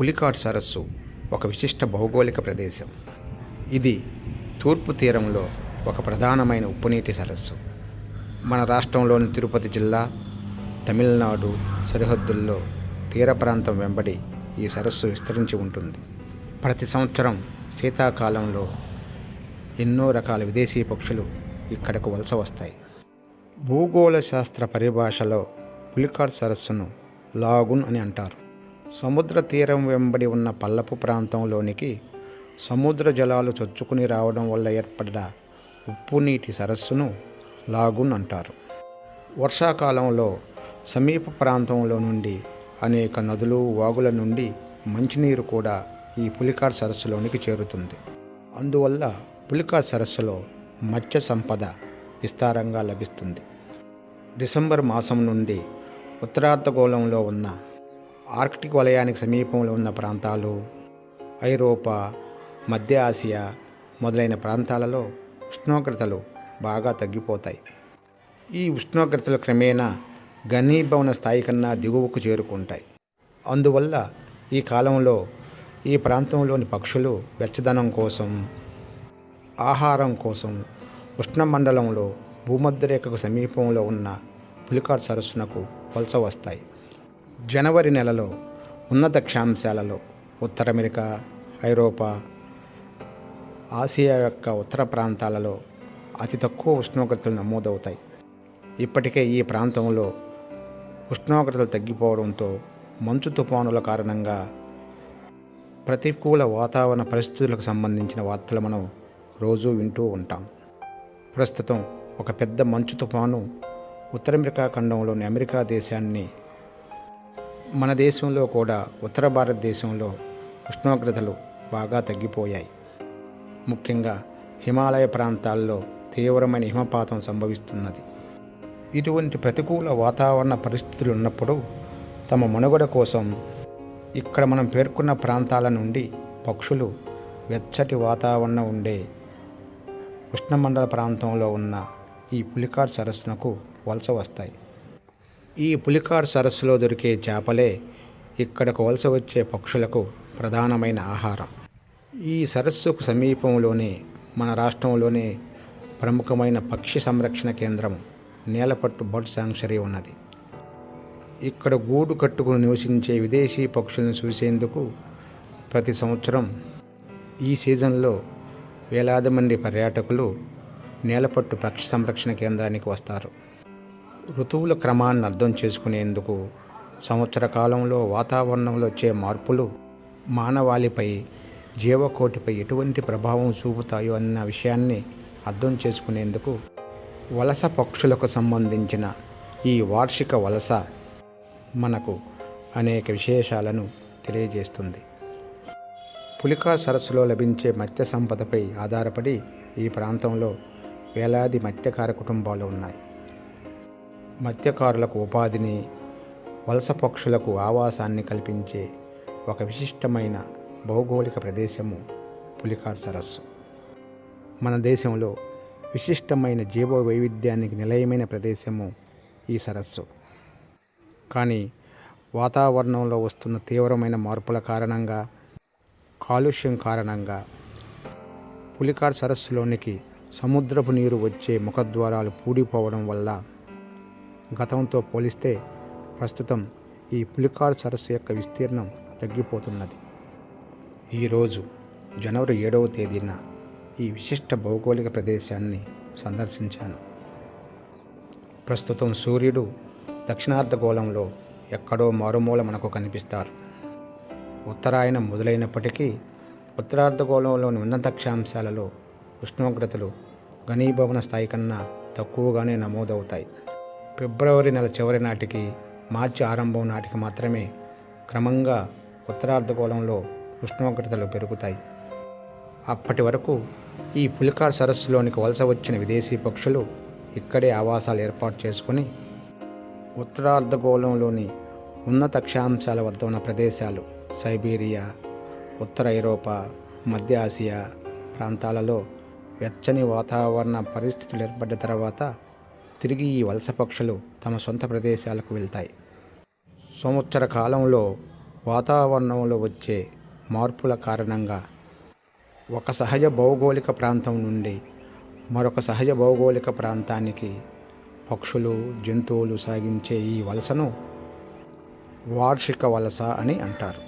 పులికాట్ సరస్సు ఒక విశిష్ట భౌగోళిక ప్రదేశం. ఇది తూర్పు తీరంలో ఒక ప్రధానమైన ఉప్పునీటి సరస్సు. మన రాష్ట్రంలోని తిరుపతి జిల్లా తమిళనాడు సరిహద్దుల్లో తీర ప్రాంతం వెంబడి ఈ సరస్సు విస్తరించి ఉంటుంది. ప్రతి సంవత్సరం శీతాకాలంలో ఎన్నో రకాల విదేశీ పక్షులు ఇక్కడకు వలస వస్తాయి. భూగోళ శాస్త్ర పరిభాషలో పులికాట్ సరస్సును లాగున్ అని అంటారు. సముద్ర తీరం వెంబడి ఉన్న పల్లపు ప్రాంతంలోనికి సముద్ర జలాలు చొచ్చుకుని రావడం వల్ల ఏర్పడిన ఉప్పు నీటి సరస్సును లాగున్ అంటారు. వర్షాకాలంలో సమీప ప్రాంతంలో నుండి అనేక నదులు వాగుల నుండి మంచినీరు కూడా ఈ పులికార్ సరస్సులోనికి చేరుతుంది. అందువల్ల పులికార్ సరస్సులో మత్స్య సంపద విస్తారంగా లభిస్తుంది. డిసెంబర్ మాసం నుండి ఉత్తరార్ధగోళంలో ఉన్న ఆర్కిటిక్ వలయానికి సమీపంలో ఉన్న ప్రాంతాలు ఐరోపా మధ్య ఆసియా మొదలైన ప్రాంతాలలో ఉష్ణోగ్రతలు బాగా తగ్గిపోతాయి. ఈ ఉష్ణోగ్రతలు క్రమేణా ఘనీభవన స్థాయి కన్నా దిగువకు చేరుకుంటాయి. అందువల్ల ఈ కాలంలో ఈ ప్రాంతంలోని పక్షులు వెచ్చదనం కోసం ఆహారం కోసం ఉష్ణమండలంలో భూమధ్యరేఖకు సమీపంలో ఉన్న పులికాట్ సరస్సునకు వలస వస్తాయి. జనవరి నెలలో ఉన్నత క్షాంశాలలో ఉత్తర అమెరికా ఐరోపా ఆసియా యొక్క ఉత్తర ప్రాంతాలలో అతి తక్కువ ఉష్ణోగ్రతలు నమోదవుతాయి. ఇప్పటికే ఈ ప్రాంతంలో ఉష్ణోగ్రతలు తగ్గిపోవడంతో మంచు తుఫానుల కారణంగా ప్రతికూల వాతావరణ పరిస్థితులకు సంబంధించిన వార్తలు మనం రోజూ వింటూ ఉంటాం. ప్రస్తుతం ఒక పెద్ద మంచు తుఫాను ఉత్తర అమెరికా ఖండంలోని అమెరికా దేశాన్ని మన దేశంలో కూడా ఉత్తర భారతదేశంలో ఉష్ణోగ్రతలు బాగా తగ్గిపోయాయి. ముఖ్యంగా హిమాలయ ప్రాంతాల్లో తీవ్రమైన హిమపాతం సంభవిస్తున్నది. ఇటువంటి ప్రతికూల వాతావరణ పరిస్థితులు ఉన్నప్పుడు తమ మనుగడ కోసం ఇక్కడ మనం పేర్కొన్న ప్రాంతాల నుండి పక్షులు వెచ్చటి వాతావరణం ఉండే ఉష్ణమండల ప్రాంతంలో ఉన్న ఈ పులికాట్ సరస్సునకు వలస వస్తాయి. ఈ పులికాట్ సరస్సులో దొరికే చేపలే ఇక్కడకు వలస వచ్చే పక్షులకు ప్రధానమైన ఆహారం. ఈ సరస్సుకు సమీపంలోనే మన రాష్ట్రంలోనే ప్రముఖమైన పక్షి సంరక్షణ కేంద్రం నేలపట్టు బర్డ్ శాంక్చరీ ఉన్నది. ఇక్కడ గూడు కట్టుకుని నివసించే విదేశీ పక్షులను చూసేందుకు ప్రతి సంవత్సరం ఈ సీజన్లో వేలాది మంది పర్యాటకులు నేలపట్టు పక్షి సంరక్షణ కేంద్రానికి వస్తారు. ఋతువుల క్రమాన్ని అర్థం చేసుకునేందుకు సంవత్సర కాలంలో వాతావరణంలో వచ్చే మార్పులు మానవాళిపై జీవకోటిపై ఎటువంటి ప్రభావం చూపుతాయో అన్న విషయాన్ని అర్థం చేసుకునేందుకు వలస పక్షులకు సంబంధించిన ఈ వార్షిక వలస మనకు అనేక విశేషాలను తెలియజేస్తుంది. పులికా సరస్సులో లభించే మత్స్య సంపదపై ఆధారపడి ఈ ప్రాంతంలో వేలాది మత్స్యకార కుటుంబాలు ఉన్నాయి. మత్స్యకారులకు ఉపాధిని వలస పక్షులకు ఆవాసాన్ని కల్పించే ఒక విశిష్టమైన భౌగోళిక ప్రదేశము పులికాట్ సరస్సు. మన దేశంలో విశిష్టమైన జీవ వైవిధ్యానికి నిలయమైన ప్రదేశము ఈ సరస్సు. కానీ వాతావరణంలో వస్తున్న తీవ్రమైన మార్పుల కారణంగా కాలుష్యం కారణంగా పులికాట్ సరస్సులోనికి సముద్రపు నీరు వచ్చే ముఖద్వారాలు పూడిపోవడం వల్ల గతంతో పోలిస్తే ప్రస్తుతం ఈ పులికాట్ సరస్సు యొక్క విస్తీర్ణం తగ్గిపోతున్నది. ఈరోజు జనవరి ఏడవ తేదీన ఈ విశిష్ట భౌగోళిక ప్రదేశాన్ని సందర్శించాను. ప్రస్తుతం సూర్యుడు దక్షిణార్ధగోళంలో ఎక్కడో మారుమూల మనకు కనిపిస్తారు. ఉత్తరాయణం మొదలైనప్పటికీ ఉత్తరార్ధగోళంలోని ఉన్నతక్షాంశాలలో ఉష్ణోగ్రతలు ఘనీభవన స్థాయి కన్నా తక్కువగానే నమోదవుతాయి. ఫిబ్రవరి నెల చివరి నాటికి మార్చి ఆరంభం నాటికి మాత్రమే క్రమంగా ఉత్తరార్ధగోళంలో ఉష్ణోగ్రతలు పెరుగుతాయి. అప్పటి వరకు ఈ పులికార్ సరస్సులోనికి వలస వచ్చిన విదేశీ పక్షులు ఇక్కడే ఆవాసాలు ఏర్పాటు చేసుకుని ఉత్తరార్ధగోళంలోని ఉన్నత క్షాంశాల వద్ద ఉన్న ప్రదేశాలు సైబీరియా ఉత్తర ఐరోపా మధ్య ఆసియా ప్రాంతాలలో వెచ్చని వాతావరణ పరిస్థితులు ఏర్పడ్డ తర్వాత తిరిగి ఈ వలస పక్షులు తమ సొంత ప్రదేశాలకు వెళ్తాయి. సంవత్సర కాలంలో వాతావరణంలో వచ్చే మార్పుల కారణంగా ఒక సహజ భౌగోళిక ప్రాంతం నుండి మరొక సహజ భౌగోళిక ప్రాంతానికి పక్షులు జంతువులు సాగించే ఈ వలసను వార్షిక వలస అని అంటారు.